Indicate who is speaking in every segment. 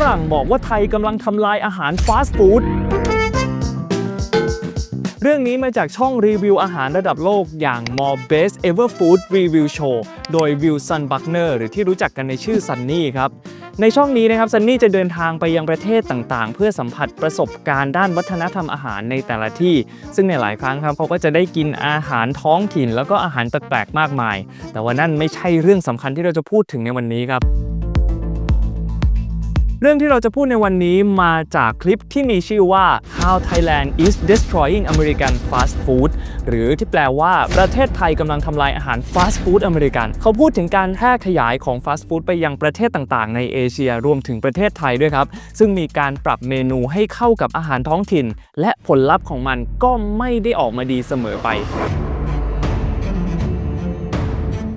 Speaker 1: ฝรั่งบอกว่าไทยกำลังทำลายอาหารฟาสต์ฟู้ดเรื่องนี้มาจากช่องรีวิวอาหารระดับโลกอย่าง More Best Ever Food Review Show โดยวิลสันบักเนอร์หรือที่รู้จักกันในชื่อซันนี่ครับ ในช่องนี้นะครับซันนี่จะเดินทางไปยังประเทศต่างๆ เพื่อสัมผัสประสบการณ์ด้านวัฒนธรรมอาหารในแต่ละที่ ซึ่งในหลายครั้งครับเขาก็จะได้กินอาหารท้องถิ่น แล้วก็อาหารแปลกๆมากมาย แต่ว่านั่นไม่ใช่เรื่องสำคัญที่เราจะพูดถึงในวันนี้ครับ เรื่องที่เราจะพูดในวันนี้มาจากคลิปที่มีชื่อว่า How Thailand is Destroying American Fast Food หรือที่แปลว่าประเทศไทยกำลังทำลายอาหารฟาสต์ฟู้ดอเมริกัน เขาพูดถึงการแพร่ขยายของฟาสต์ฟู้ดไปยังประเทศต่างๆ ในเอเชียรวมถึงประเทศไทยด้วยครับ ซึ่งมีการปรับเมนูให้เข้ากับอาหารท้องถิ่น และผลลัพธ์ของมันก็ไม่ได้ออกมาดีเสมอไป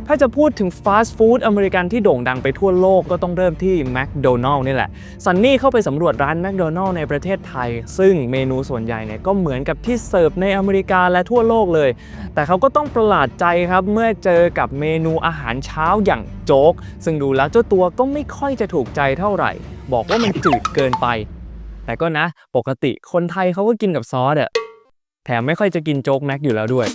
Speaker 1: ถ้าจะพูดถึงฟาสต์ฟู้ดอเมริกันที่โด่งดังไปทั่วโลกก็ต้องเริ่มที่แมคโดนัลล์นี่แหละซันนี่เข้าไปสำรวจร้านแมคโดนัลล์ในประเทศไทย ซึ่งเมนูส่วนใหญ่เนี่ยก็เหมือนกับที่เสิร์ฟในอเมริกาและทั่วโลกเลย แต่เขาก็ต้องประหลาดใจครับเมื่อเจอกับเมนูอาหารเช้าอย่างโจ๊ก ซึ่งดูแล้วเจ้าตัวก็ไม่ค่อยจะถูกใจเท่าไหร่ บอกว่ามันจืดเกินไป แต่ก็นะ ปกติคนไทยเขาก็กินกับซอสอะแถมไม่ค่อยจะกินโจ๊กแม็กอยู่แล้วด้วย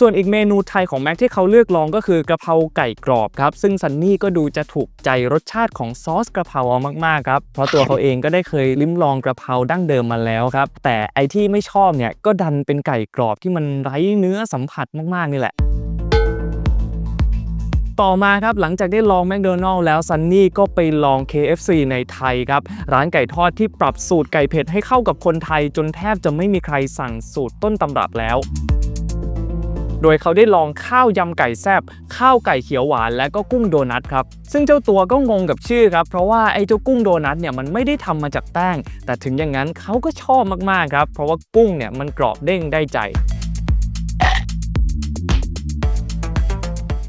Speaker 1: ส่วนอีกเมนูไทยของแม็กที่เขาเลือกลองก็คือกระเพราไก่กรอบครับ ซึ่งซันนี่ก็ดูจะถูกใจรสชาติของซอสกระเพราเอามากๆครับ เพราะตัวเขาเองก็ได้เคยลิ้มลองกระเพราดั้งเดิมมาแล้วครับ แต่ไอที่ไม่ชอบเนี่ยก็ดันเป็นไก่กรอบที่มันไร้เนื้อสัมผัสมากๆนี่แหละต่อมาครับหลังจากได้ลองแมคโดนัลล์แล้วซันนี่ก็ไปลอง KFC ในไทยครับ ร้านไก่ทอดที่ปรับสูตรไก่เผ็ดให้เข้ากับคนไทยจนแทบจะไม่มีใครสั่งสูตรต้นตำรับแล้ว โดยเขาได้ลองข้าวยำไก่แซบข้าวไก่เขียวหวานและก็กุ้งโดนัทครับ ซึ่งเจ้าตัวก็งงกับชื่อครับเพราะว่าไอ้เจ้ากุ้งโดนัทเนี่ยมันไม่ได้ทำมาจากแป้ง แต่ถึงอย่างนั้นเขาก็ชอบมากๆครับ เพราะว่ากุ้งเนี่ยมันกรอบเด้งได้ใจ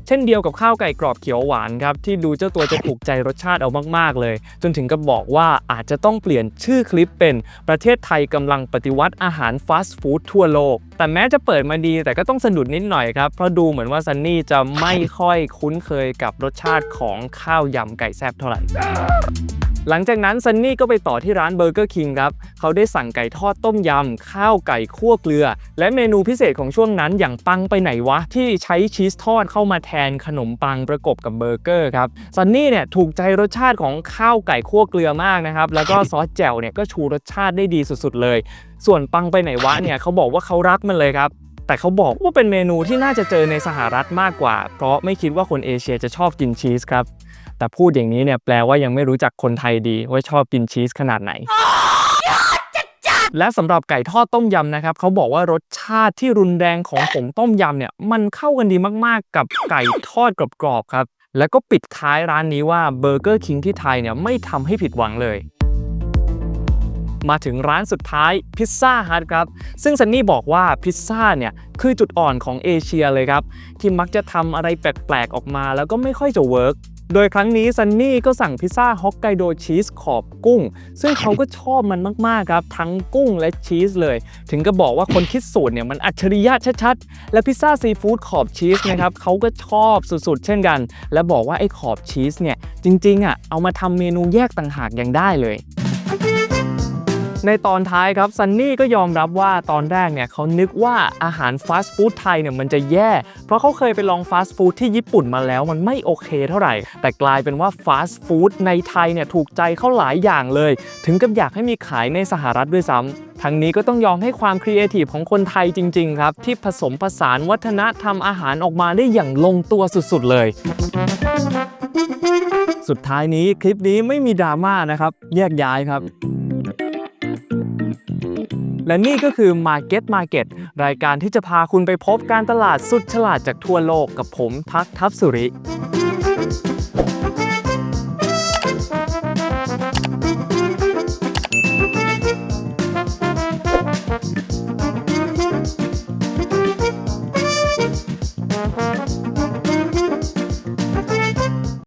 Speaker 1: เช่นเดียวกับข้าวไก่กรอบเขียวหวานครับที่ดูเจ้าตัวจะถูกใจรสชาติเอามากๆเลย จนถึงกับบอกว่าอาจจะต้องเปลี่ยนชื่อคลิปเป็นประเทศไทยกำลังปฏิวัติอาหารฟาสต์ฟู้ดทั่วโลก แต่แม้จะเปิดมาดีแต่ก็ต้องสะดุดนิดหน่อยครับ เพราะดูเหมือนว่าซันนี่จะไม่ค่อยคุ้นเคยกับรสชาติของข้าวยำไก่แซ่บเท่าไหร่ หลังจากนั้นซันนี่ก็ไปต่อที่ร้านเบอร์เกอร์คิงครับ เขาได้สั่งไก่ทอดต้มยำ ข้าวไก่คั่วเกลือ และเมนูพิเศษของช่วงนั้นอย่างปังไปไหนวะ ที่ใช้ชีสทอดเข้ามาแทนขนมปังประกบกับเบอร์เกอร์ครับซันนี่เนี่ยถูกใจรสชาติของข้าวไก่คั่วเกลือมากนะครับ แล้วก็ซอสแจ่วเนี่ยก็ชูรสชาติได้ดีสุดๆเลย ส่วนปังไปไหนวะเนี่ยเขาบอกว่าเขารักมันเลยครับ แต่เขาบอกว่าเป็นเมนูที่น่าจะเจอในสหรัฐมากกว่า เพราะไม่คิดว่าคนเอเชียจะชอบกินชีสครับ แต่พูดอย่างนี้เนี่ยแปลว่ายังไม่รู้จักคนไทยดีว่าชอบกินชีสขนาดไหน และสำหรับไก่ทอดต้มยำนะครับเขาบอกว่ารสชาติที่รุนแรงของผงต้มยำเนี่ยมันเข้ากันดีมากๆ กับไก่ทอดกรอบๆครับ แล้วก็ปิดท้ายร้านนี้ว่าเบอร์เกอร์คิงที่ไทยเนี่ยไม่ทำให้ผิดหวังเลย มาถึงร้านสุดท้ายพิซซ่าฮัทครับ ซึ่งซันนี่บอกว่าพิซซ่าเนี่ยคือจุดอ่อนของเอเชียเลยครับ ที่มักจะทำอะไรแปลกๆออกมาแล้วก็ไม่ค่อยจะเวิร์กโดยครั้งนี้ซันนี่ก็สั่งพิซซ่าฮอกไกโดชีสขอบกุ้ง ซึ่งเขาก็ชอบมันมาก ๆ ครับ ทั้งกุ้งและชีสเลย ถึงก็บอกว่าคนคิดสูตรเนี่ยมันอัจฉริยะชัด ๆ และพิซซ่าซีฟู้ดขอบชีสนะครับเขาก็ชอบสุด ๆ เช่นกัน และบอกว่าไอ้ขอบชีสเนี่ยจริง ๆ อะเอามาทำเมนูแยกต่างหากยังได้เลย ในตอนท้ายครับซันนี่ก็ยอมรับว่าตอนแรกเนี่ยเขานึกว่าอาหารฟาสต์ฟู้ดไทยเนี่ยมันจะแย่ เพราะเขาเคยไปลองฟาสต์ฟู้ดที่ญี่ปุ่นมาแล้วมันไม่โอเคเท่าไหร่ แต่กลายเป็นว่าฟาสต์ฟู้ดในไทยเนี่ยถูกใจเขาหลายอย่างเลย ถึงกับอยากให้มีขายในสหรัฐด้วยซ้ำทั้งนี้ก็ต้องยอมให้ความครีเอทีฟของคนไทยจริง ๆ ครับ ที่ผสมผสานวัฒนธรรมอาหารออกมาได้อย่างลงตัวสุด ๆ เลย สุดท้ายนี้คลิปนี้ไม่มีดราม่านะครับ แยกย้ายครับ และนี่ก็คือ Market Market รายการที่จะพาคุณไปพบการตลาดสุดฉลาดจากทั่วโลกกับผมทักทัพสุริ